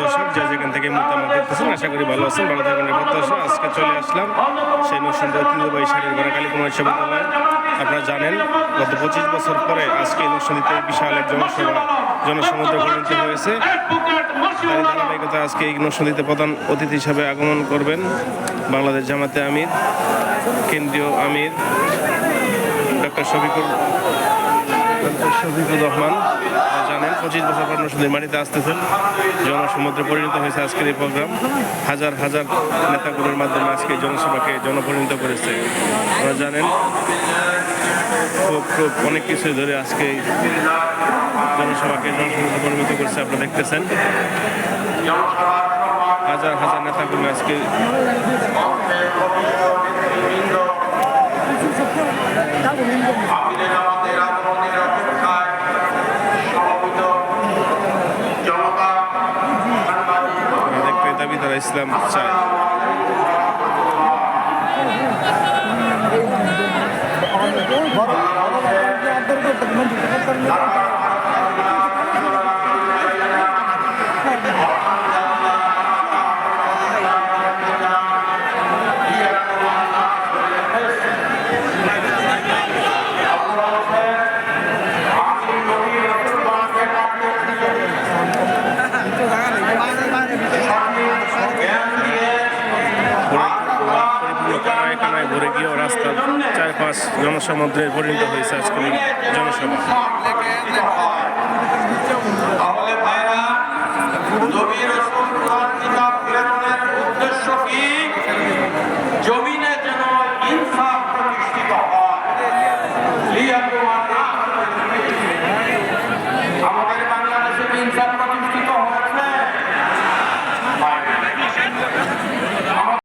দর্শক, যে যেখান থেকে দেখতেছেন, আশা করি ভালো আছেন, ভালো থাকবেন প্রত্যাশা আজকে চলে আসলাম সেই নরসিংদী ঐতিহ্যবাহী শাড়ির ঘোড়া কালী কুমার বিশ্ববিদ্যালয় আপনারা জানেন, গত পঁচিশ বছর পরে আজকে এই বিশাল এক জনসভা হয়েছে। ধারাবাহিকতা আজকে এই প্রধান অতিথি হিসাবে আগমন করবেন বাংলাদেশ জামাতে আমির, কেন্দ্রীয় আমির ডক্টর শফিকুর ডক্টর শফিকুর রহমান। পঁচিশ বছর পর নরসিংদীর মাটিতে আসতেছেন। জনসমুদ্রে পরিণত হয়েছে আজকের এই প্রোগ্রাম। হাজার হাজার নেতাগুলোর মাধ্যমে আজকে জনসভাকে জনপরিণত করেছে। আপনারা জানেন, খুব খুব অনেক কিছু ধরে আজকে জনসভাকে জনসমুদ্রে পরিণত করেছে, আপনারা দেখতেছেন। হাজার হাজার নেতাগুলো আজকে ইসলাম চায় পরিপূর্ণ কানায় কানায় ভরে গিয়েও রাস্তার চারপাশ জনসমুদ্রে পরিণত হয়েছে আজকে জনসভা।